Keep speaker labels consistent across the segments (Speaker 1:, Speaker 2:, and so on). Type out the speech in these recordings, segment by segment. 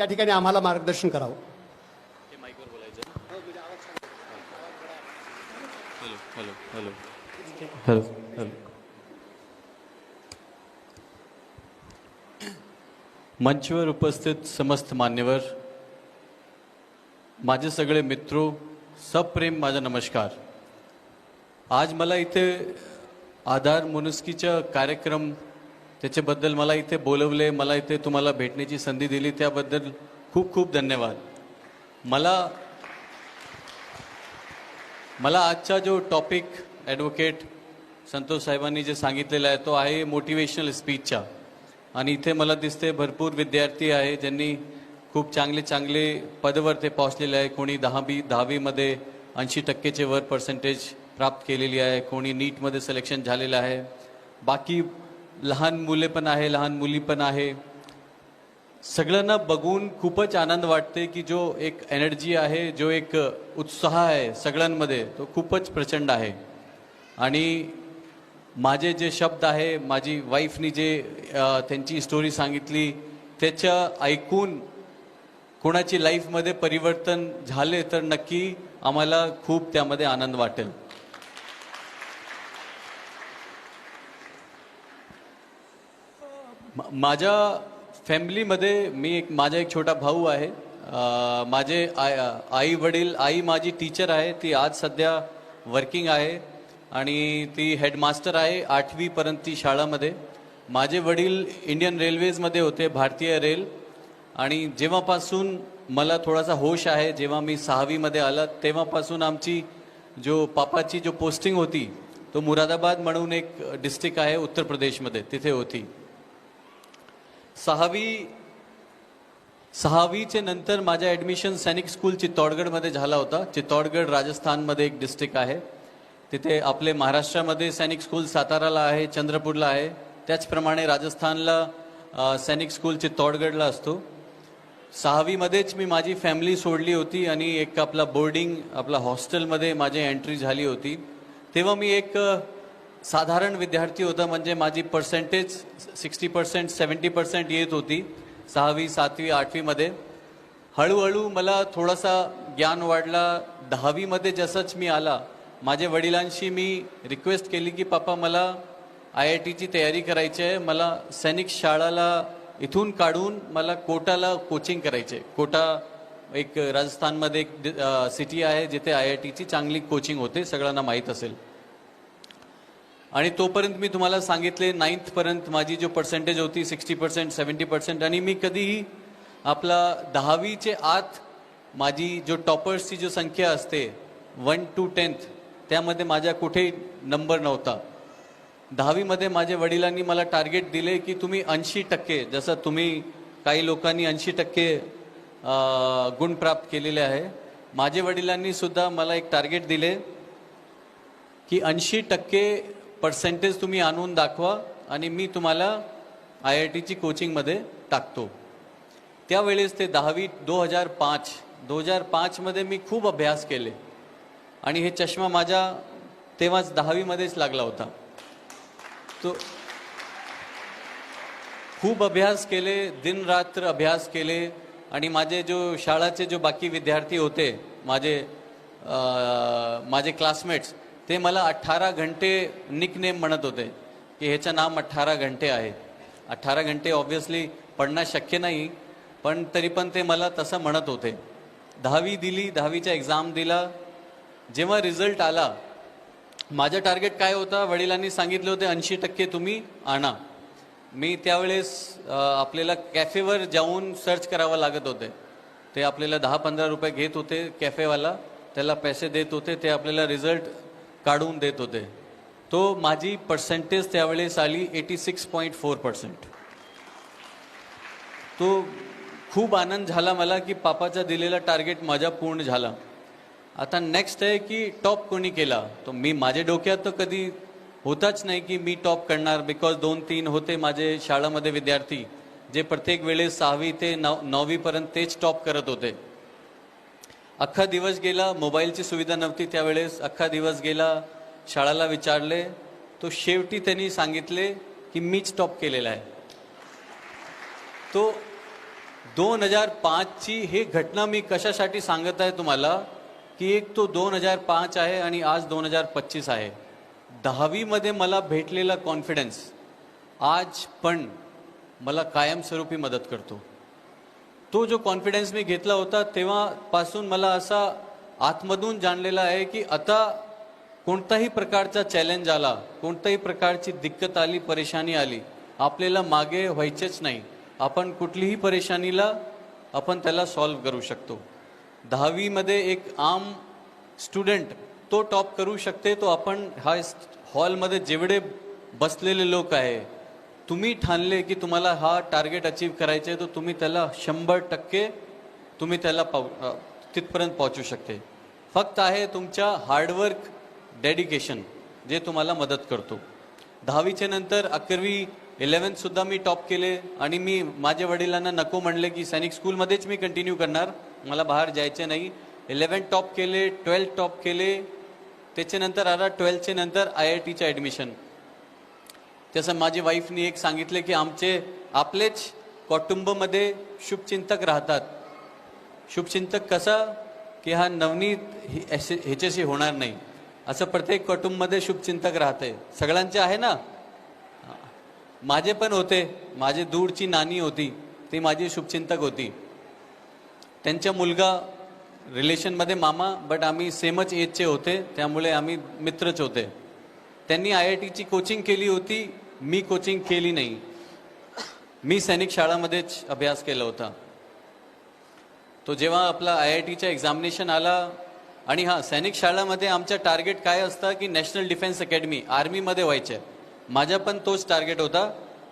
Speaker 1: या ठिकाणी आम्हाला मार्गदर्शन करावं.
Speaker 2: Hello hello hello. Hello. Hello. मंचवर उपस्थित समस्त मान्यवर माझे सगळे मित्रो सप्रेम माझा नमस्कार. आज मला इथे आधार मुनुस्कीचा कार्यक्रम त्याच्याबद्दल मला इथे बोलवले मला इथे तुम्हाला भेटण्याची संधी दिली त्याबद्दल खूप खूप धन्यवाद. मला मला आजचा जो टॉपिक ॲडव्होकेट संतोष साहेबांनी जे सांगितलेला आहे तो आहे मोटिवेशनल स्पीचचा आणि इथे मला दिसते भरपूर विद्यार्थी आहे ज्यांनी खूप चांगले चांगले पदवर ते पोहोचलेले आहे. कोणी दहावी दहावीमध्ये ऐंशी टक्केचे वर पर्सेंटेज प्राप्त केलेली आहे कोणी नीटमध्ये सिलेक्शन झालेलं आहे. बाकी लहान मुले पण आहे लहान मुली पण आहे. सगळ्यांना बघून खूपच आनंद वाटते की जो एक एनर्जी आहे जो एक उत्साह आहे सगळ्यांमध्ये तो खूपच प्रचंड आहे. आणि माझे जे शब्द आहे माझी वाईफनी जे त्यांची स्टोरी सांगितली त्याच्या ऐकून कोणाची लाईफमध्ये परिवर्तन झाले तर नक्की आम्हाला खूप त्यामध्ये आनंद वाटेल. माझ्या फॅमिलीमध्ये मी एक माझा एक छोटा भाऊ आहे. माझे आई आई वडील आई माझी टीचर आहे. ती आज सध्या वर्किंग आहे आणि ती हेडमास्टर आहे आठवीपर्यंत ती शाळामध्ये. माझे वडील इंडियन रेल्वेजमध्ये होते भारतीय रेल. आणि जेव्हापासून मला थोडासा होश आहे जेव्हा मी सहावीमध्ये आला तेव्हापासून आमची जो पापाची जो पोस्टिंग होती तो मुरादाबाद म्हणून एक डिस्ट्रिक्ट आहे उत्तर प्रदेशमध्ये तिथे होती. सहावी सहावीचे नंतर माझ्या ॲडमिशन सैनिक स्कूल चित्तौडगडमध्ये झाला होता. चित्तौडगड राजस्थानमध्ये एक डिस्ट्रिक्ट आहे. तिथे आपले महाराष्ट्रामध्ये सैनिक स्कूल साताराला आहे चंद्रपूरला आहे. त्याचप्रमाणे राजस्थानला सैनिक स्कूल चित्तौडगडला असतो. सहावीमध्येच मी माझी फॅमिली सोडली होती आणि एक आपला बोर्डिंग आपला हॉस्टेलमध्ये माझी एंट्री झाली होती. तेव्हा मी एक साधारण विद्यार्थी होता म्हणजे माझी percentage sixty percent seventy percent येत होती सहावी सातवी आठवीमध्ये. हळूहळू मला थोडासा ज्ञान वाढला. दहावीमध्ये जसंच मी आला माझ्या वडिलांशी मी रिक्वेस्ट केली की पापा मला आय आय टीची तयारी करायची आहे. मला सैनिक शाळाला इथून काढून मला कोटाला कोचिंग करायचे कोटा एक राजस्थानमध्ये एक सिटी आहे जिथे आय आय टीची चांगली कोचिंग होते सगळ्यांना माहीत असेल. आणि तोपर्यंत मी तुम्हाला सांगितले नाईन्थपर्यंत माझी जो पर्सेंटेज होती सिक्स्टी पर्सेंट सेवन्टी पर्सेंट आणि मी कधीही आपला दहावीचे आत माझी जो टॉपर्सची जो संख्या असते वन टू टेन्थ त्यामध्ये माझ्या कुठेही नंबर नव्हता. दहावीमध्ये माझ्या वडिलांनी मला टार्गेट दिले की तुम्ही ऐंशी टक्के जसं तुम्ही काही लोकांनी ऐंशी टक्के गुण प्राप्त केलेले आहे. माझ्या वडिलांनी सुद्धा मला एक टार्गेट दिले की ऐंशी टक्के पर्सेंटेज तुम्ही आणून दाखवा आणि मी तुम्हाला आय आय टीची कोचिंगमध्ये टाकतो. त्यावेळेस ते दहावी दो हजार पाच दो हजार पाचमध्ये मी खूप अभ्यास केले. आणि हे चष्मा माझ्या तेव्हाच दहावीमध्येच लागला होता. तो खूप अभ्यास केले दिनरात्र अभ्यास केले आणि माझे जो शाळाचे जो बाकी विद्यार्थी होते माझे माझे क्लासमेट्स ते मला अठ्ठारा घंटे निकनेम म्हणत होते की ह्याचं नाम अठ्ठारा घंटे आहे. अठ्ठारा घंटे ऑब्व्हियसली पडणं शक्य नाही पण तरी पण ते मला तसं म्हणत होते. दहावी दिली दहावीचा एक्झाम दिला. जेव्हा रिझल्ट आला माझं टार्गेट काय होता? वडिलांनी सांगितले होते ऐंशी टक्के तुम्ही आणा. मी त्यावेळेस आपल्याला कॅफेवर जाऊन सर्च करावं लागत होते. ते आपल्याला दहा पंधरा रुपये घेत होते कॅफेवाला. त्याला पैसे देत होते ते आपल्याला रिझल्ट काढून देत होते. तो माझी पर्सेंटेज त्यावेळेस आली eighty six point four percent तो खूप आनंद झाला मला की पापाचा दिलेला टार्गेट माझा पूर्ण झाला. आता नेक्स्ट आहे की टॉप कोणी केला? तो मी माझ्या डोक्यात तर कधी होताच नाही की मी टॉप करणार बिकॉज दोन तीन होते माझे शाळामध्ये विद्यार्थी जे प्रत्येक वेळेस सहावी ते नव नववीपर्यंत तेच टॉप करत होते. अख्खा दिवस गेला मोबाईलची सुविधा नव्हती त्यावेळेस. अख्खा दिवस गेला शाळाला विचारले. तो शेवटी त्यांनी सांगितले की मीच टॉप केलेला आहे. तो दोन हजार पाचची हे घटना मी कशासाठी सांगत आहे तुम्हाला? की एक तो दोन हजार पाच आहे आणि आज दोन हजार पच्चीस आहे. दहावीमध्ये मला भेटलेला कॉन्फिडन्स आज पण मला कायमस्वरूपी मदत करतो. तो जो कॉन्फिडन्स मी घेतला होता तेव्हापासून मला असा आतमधून जाणलेला आहे की आता कोणताही प्रकारचा चॅलेंज आला कोणत्याही प्रकारची दिक्कत आली परेशानी आली आपल्याला मागे व्हायचेच नाही. आपण कुठलीही परेशानीला आपण त्याला सॉल्व्ह करू शकतो. दहावीमध्ये एक आम स्टुडंट तो टॉप करू शकते तो आपण हा हॉलमध्ये जेवढे बसलेले लोक आहे तुम्ही ठाणले की तुम्हाला हा टार्गेट अचीव करायचे तर तुम्ही त्याला शंभर टक्के तुम्ही त्याला पाव तिथपर्यंत पोहोचू शकते. फक्त आहे तुमच्या हार्डवर्क डेडिकेशन जे तुम्हाला मदत करतो. दहावीच्या नंतर अकरावी इलेवन्थसुद्धा मी टॉप केले आणि मी माझ्या वडिलांना नको म्हणले की सैनिक स्कूलमध्येच मी कंटिन्यू करणार. मला बाहेर जायचे नाही. इलेवन टॉप केले ट्वेल्थ टॉप केले. त्याच्यानंतर आता ट्वेल्थच्या नंतर आय आय टीचं ॲडमिशन तसं माझी वाईफनी एक सांगितले की आमचे आपलेच कौटुंबमध्ये शुभचिंतक राहतात. शुभचिंतक कसा? की हा नवनीत ह्याच्याशी होणार नाही. असं प्रत्येक कौटुंबमध्ये शुभचिंतक राहते. सगळ्यांचे आहे ना? माझे पण होते. माझे दूरची नानी होती. ती माझी शुभचिंतक होती. त्यांचा मुलगा रिलेशनमध्ये मामा बट आम्ही सेमच एजचे होते. त्यामुळे आम्ही मित्रच होते. त्यांनी आय आय टीची कोचिंग केली होती. मी कोचिंग केली नाही. मी सैनिक शाळामध्येच अभ्यास केला होता. तो जेव्हा आपला आय आय टीचा एक्झामिनेशन आला आणि हां सैनिक शाळामध्ये आमचं टार्गेट काय असतं की नॅशनल डिफेन्स अकॅडमी आर्मीमध्ये व्हायचे. माझा पण तोच टार्गेट होता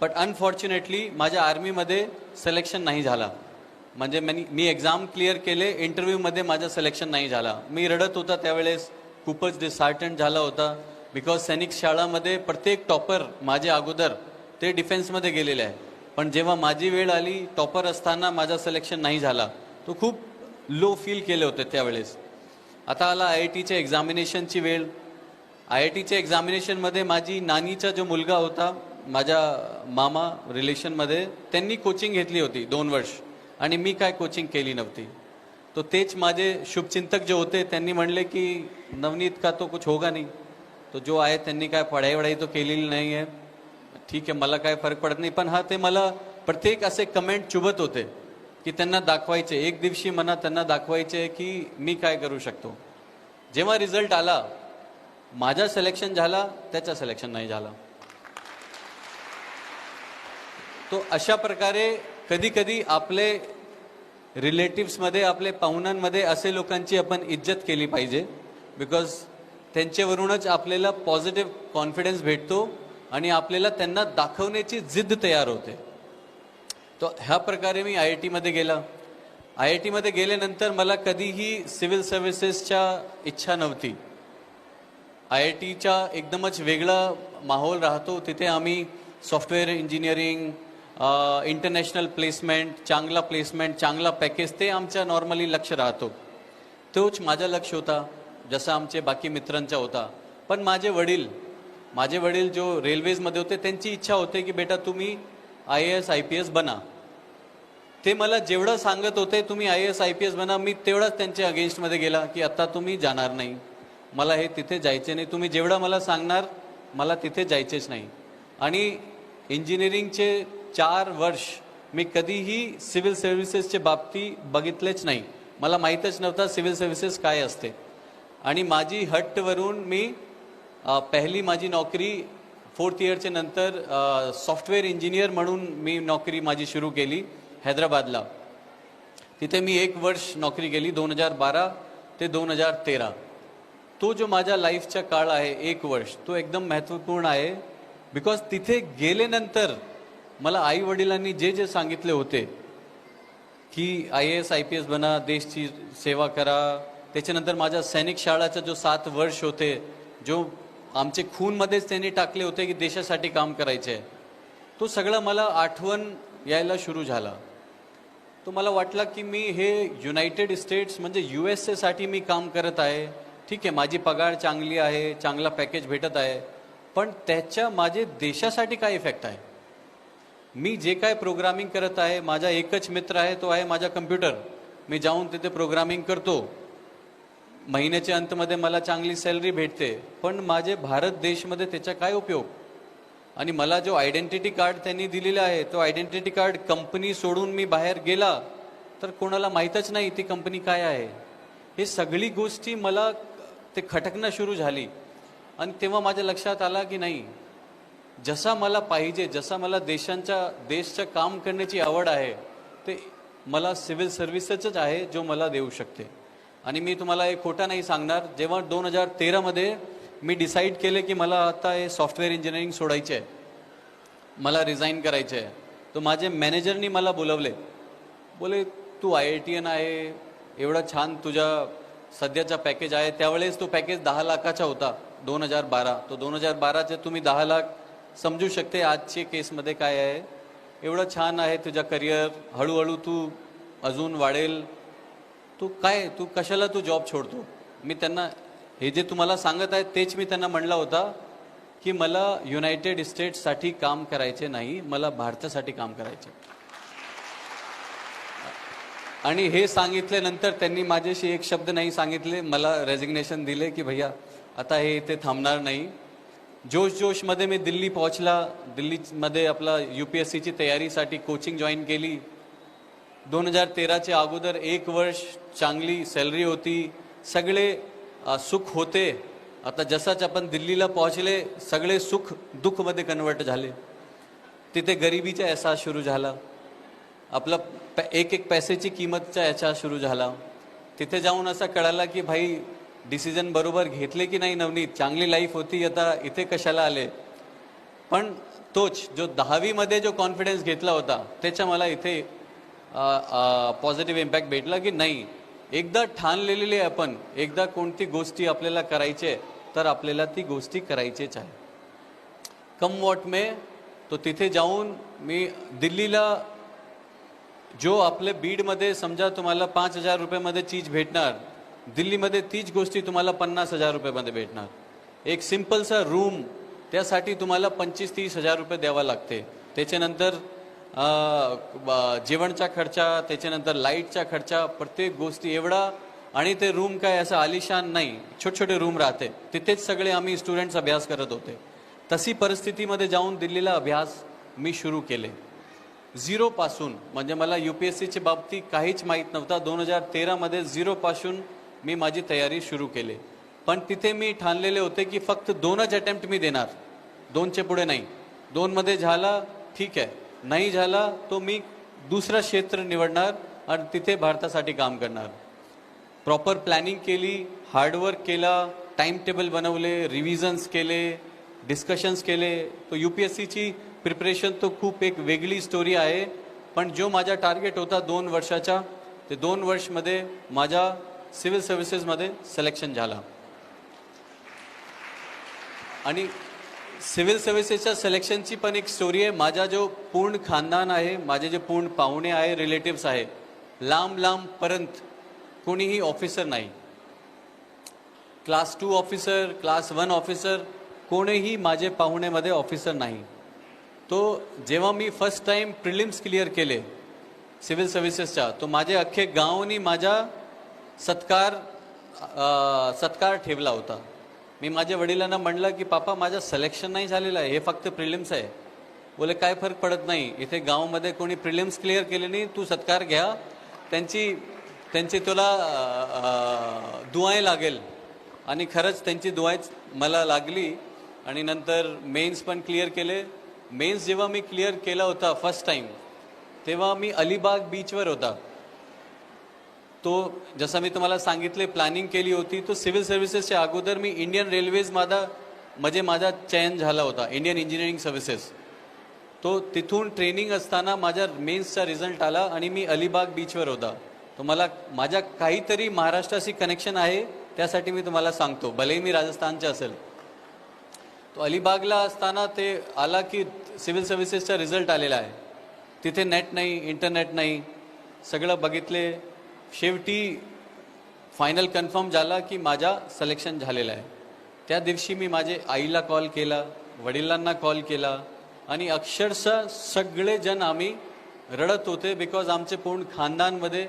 Speaker 2: बट अनफॉर्च्युनेटली माझ्या आर्मीमध्ये सिलेक्शन नाही झाला. म्हणजे मी मी एक्झाम क्लिअर केले इंटरव्ह्यूमध्ये माझं सिलेक्शन नाही झाला. मी रडत होता त्यावेळेस. खूपच डिसार्टंट झाला होता. बिकॉज सैनिक शाळामध्ये प्रत्येक टॉपर माझ्या अगोदर ते डिफेन्समध्ये गेलेले आहे. पण जेव्हा माझी वेळ आली टॉपर असताना माझा सिलेक्शन नाही झाला. तो खूप लो फील केले होते त्यावेळेस. आता आला आय आय टीच्या एक्झामिनेशनची वेळ. आय आय टीच्या एक्झामिनेशनमध्ये माझी नानीचा जो मुलगा होता माझ्या मामा रिलेशनमध्ये त्यांनी कोचिंग घेतली होती दोन वर्ष. आणि मी काय कोचिंग केली नव्हती. तो तेच माझे शुभचिंतक जे होते त्यांनी म्हणले की नवनीत का तो कुछ होगा नाही? तो जो आहे त्यांनी काय पढाई वढाई तो केलेली नाही आहे ठीक आहे मला काय फरक पडत नाही पण हा ते मला प्रत्येक असे कमेंट चुबत होते की त्यांना दाखवायचे. एक दिवशी मना त्यांना दाखवायचे की मी काय करू शकतो. जेव्हा रिझल्ट आला माझा सिलेक्शन झाला त्याचा सिलेक्शन नाही झाला. तो अशा प्रकारे कधी कधी आपले रिलेटिव्समध्ये आपले पाहुण्यांमध्ये असे लोकांची आपण इज्जत केली पाहिजे. बिकॉज त्यांच्यावरूनच आपल्याला पॉझिटिव्ह कॉन्फिडन्स भेटतो आणि आपल्याला त्यांना दाखवण्याची जिद्द तयार होते. तो ह्या प्रकारे मी आय आय टीमध्ये गेला. आय आय टीमध्ये गेल्यानंतर मला कधीही सिव्हिल सर्व्हिसेसच्या इच्छा नव्हती. आय आय टीचा एकदमच वेगळा माहोल राहतो. तिथे आम्ही सॉफ्टवेअर इंजिनिअरिंग इंटरनॅशनल प्लेसमेंट चांगला प्लेसमेंट चांगला पॅकेज ते आमच्या नॉर्मली लक्ष राहतो. तोच माझा लक्ष होता. जसा आमचे बाकी मित्रांचा होता. पण माझे वडील माझे वडील जो रेल्वेजमध्ये होते त्यांची इच्छा होते की बेटा तुम्ही I A S I P S बना. ते मला जेवढं सांगत होते तुम्ही I S I P S बना मी तेवढाच त्यांच्या अगेन्स्टमध्ये गेला की आत्ता तुम्ही जाणार नाही. मला हे तिथे जायचे नाही. तुम्ही जेवढं मला सांगणार मला तिथे जायचेच नाही. आणि इंजिनिअरिंगचे चार वर्ष मी कधीही सिव्हिल सर्व्हिसेसच्या बाबतीत बघितलेच नाही. मला माहीतच नव्हता सिव्हिल सर्व्हिसेस काय असते. आणि माझी हट्टवरून मी पहिली माझी नोकरी फोर्थ इयरच्या नंतर सॉफ्टवेअर इंजिनियर म्हणून मी नोकरी माझी सुरू केली हैदराबादला. तिथे मी एक वर्ष नोकरी केली दोन हजार बारा ते दोन हजार तेरा. तो जो माझ्या लाईफचा काळ आहे एक वर्ष तो एकदम महत्त्वपूर्ण आहे. बिकॉज तिथे गेल्यानंतर मला आई वडिलांनी जे जे सांगितले होते की I A S I P S बना देशची सेवा करा त्याच्यानंतर माझ्या सैनिक शाळाचा जो सात वर्ष होते जो आमचे खूनमध्येच त्यांनी टाकले होते की देशासाठी काम करायचे तो सगळं मला आठवण यायला सुरू झाला. तो मला वाटला की मी हे युनायटेड स्टेट्स म्हणजे यू एस एसाठी मी काम करत आहे. ठीक आहे माझी पगार चांगली आहे चांगला पॅकेज भेटत आहे पण त्याच्या माझे देशासाठी काय इफेक्ट आहे? मी जे काय प्रोग्रामिंग करत आहे माझा एकच मित्र आहे तो आहे माझा कम्प्युटर मी जाऊन तिथे प्रोग्रामिंग करतो. महिन्याच्या अंतमध्ये मला चांगली सॅलरी भेटते पण माझे भारत देशमध्ये त्याचा काय उपयोग? आणि मला जो आयडेंटिटी कार्ड त्यांनी दिलेला आहे तो आयडेंटिटी कार्ड कंपनी सोडून मी बाहेर गेला तर कोणाला माहीतच नाही ती कंपनी काय आहे. हे सगळी गोष्टी मला ते खटकणं सुरू झाली. आणि तेव्हा माझ्या लक्षात आला की नाही जसा मला पाहिजे जसा मला देशांच्या देशचं काम करण्याची आवड आहे ते मला सिव्हिल सर्व्हिसेसच आहे जो मला देऊ शकते. आणि मी तुम्हाला एक खोटा नाही सांगणार. जेव्हा दोन हजार तेरामध्ये मी डिसाईड केले की मला आता हे सॉफ्टवेअर इंजिनिअरिंग सोडायचे आहे मला रिझाईन करायचे आहे तर माझे मॅनेजरनी मला बोलवले. बोले तू आय आय टी एन आहे एवढा छान तुझा सध्याचा पॅकेज आहे. त्यावेळेस तो पॅकेज दहा लाखाचा होता दोन हजार बारा. तो दोन हजार बाराचे तुम्ही दहा लाख समजू शकते आजचे केसमध्ये काय आहे. एवढं छान आहे तुझा करिअर हळूहळू तू अजून वाढेल. तू काय तू कशाला तू जॉब छोडतो? मी त्यांना हे जे तुम्हाला सांगत आहे तेच मी त्यांना म्हणला होता की मला युनायटेड स्टेट्ससाठी काम करायचे नाही मला भारतासाठी काम करायचे. आणि हे सांगितल्यानंतर त्यांनी माझ्याशी एक शब्द नाही सांगितले मला रेजिग्नेशन दिले की भैया आता हे इथे थांबणार नाही. जोश जोशमध्ये मी दिल्ली पोहोचला. दिल्लीमध्ये आपला यू पी एस सीची तयारीसाठी कोचिंग जॉईन केली. दोन हजार तेराच्या अगोदर एक वर्ष चांगली सॅलरी होती. सगळे सुख होते. आता जसाच आपण दिल्लीला पोहोचले सगळे सुख दुःखमध्ये कन्वर्ट झाले. तिथे गरिबीचा अहसास सुरू झाला. आपला एक एक पैशाची किंमतचा याचा सुरू झाला. तिथे जाऊन असं कळाला की भाई डिसिजन बरोबर घेतले की नाही नवनीत? चांगली लाईफ होती आता इथे कशाला आले? पण तोच जो दहावीमध्ये जो कॉन्फिडन्स घेतला होता त्याच्या मला इथे पॉझिटिव्ह इम्पॅक्ट भेटला की नाही? एकदा ठाणलेली आहे आपण एकदा कोणती गोष्टी आपल्याला करायची आहे तर आपल्याला ती गोष्टी करायचीच आहे कम वॉट मे तो तिथे जाऊन मी दिल्लीला जो आपल्या बीडमध्ये समजा तुम्हाला पाच हजार रुपयामध्ये चीज भेटणार दिल्लीमध्ये तीच गोष्टी तुम्हाला पन्नास हजार रुपयामध्ये भेटणार. एक सिम्पलसा रूम त्यासाठी तुम्हाला पंचवीस तीस हजार रुपये द्यावा लागते. त्याच्यानंतर जेवणचा खर्चा त्याच्यानंतर लाईटचा खर्चा प्रत्येक गोष्टी एवढा आणि ते रूम काय असं आलिशान नाही. छोटे छोटे रूम राहते. तिथेच सगळे आम्ही स्टुडंट्स अभ्यास करत होते. तशी परिस्थितीमध्ये जाऊन दिल्लीला अभ्यास मी सुरू केले. झिरोपासून म्हणजे मला यू पी एस सीच्या बाबतीत काहीच माहीत नव्हता. दोन हजार तेरामध्ये झिरोपासून मी माझी तयारी सुरू केली. पण तिथे मी ठाणलेले होते की फक्त दोनच अटेम्प्ट मी देणार. दोनचे पुढे नाही. दोनमध्ये झाला ठीक आहे. नाही झाला तो मी दुसरं क्षेत्र निवडणार आणि तिथे भारतासाठी काम करणार. प्रॉपर प्लॅनिंग केली हार्डवर्क केला टाइम टेबल बनवले रिव्हिजन्स केले डिस्कशन्स केले. तो यू पी एस सीची प्रिपरेशन तो खूप एक वेगळी स्टोरी आहे. पण जो माझा टार्गेट होता दोन वर्षाचा ते दोन वर्षमध्ये माझ्या सिव्हिल सर्व्हिसेसमध्ये सिलेक्शन झाला. आणि सिव्हिल सर्व्हिसेसच्या सिलेक्शनची पण एक स्टोरी आहे. माझा जो पूर्ण खानदान आहे माझे जे पूर्ण पाहुणे आहे रिलेटिव्स आहे लांब लांबपर्यंत कोणीही ऑफिसर नाही. Class two officer class one officer कोणीही माझे पाहुण्यामध्ये ऑफिसर नाही. तो जेव्हा मी फर्स्ट टाइम प्रिलिम्स क्लिअर केले सिव्हिल सर्व्हिसेसच्या तो माझे अख्खे गावनी माझा सत्कार आ, सत्कार ठेवला होता. मी माझ्या वडिलांना म्हणलं की पापा माझं सिलेक्शन नाही झालेलं आहे. हे फक्त प्रिलिम्स आहे. बोले काय फरक पडत नाही. इथे गावामध्ये कोणी प्रिलिम्स क्लिअर केले नाही. तू सत्कार घ्या. त्यांची त्यांची तुला अ, दुआय लागेल. आणि खरंच त्यांची दुआयच मला लागली. आणि नंतर मेन्स पण क्लिअर केले. मेन्स जेव्हा मी क्लिअर केला होता फर्स्ट टाईम तेव्हा मी अलिबाग बीचवर होता. तो जसं मी तुम्हाला सांगितले प्लॅनिंग केली होती तो सिव्हिल सर्व्हिसेसच्या अगोदर मी इंडियन रेल्वेज माझा म्हणजे माझा चयन झाला होता इंडियन इंजिनिअरिंग सर्व्हिसेस तो तिथून ट्रेनिंग असताना माझ्या मेन्सचा रिझल्ट आला आणि मी अलिबाग बीचवर होता. तो मला माझ्या काहीतरी महाराष्ट्राशी कनेक्शन आहे त्यासाठी मी तुम्हाला सांगतो. भलेही मी राजस्थानचे असेल. तो अलिबागला असताना ते आला की सिव्हिल सर्व्हिसेसचा रिझल्ट आलेला आहे. तिथे नेट नाही इंटरनेट नाही सगळं बघितले. शेवटी फायनल कन्फर्म झाला की माझा सलेक्शन झालेलं आहे. त्या दिवशी मी माझे आईला कॉल केला वडिलांना कॉल केला आणि अक्षरशः सगळेजण आम्ही रडत होते बिकॉज आमचे पूर्ण खानदानमध्ये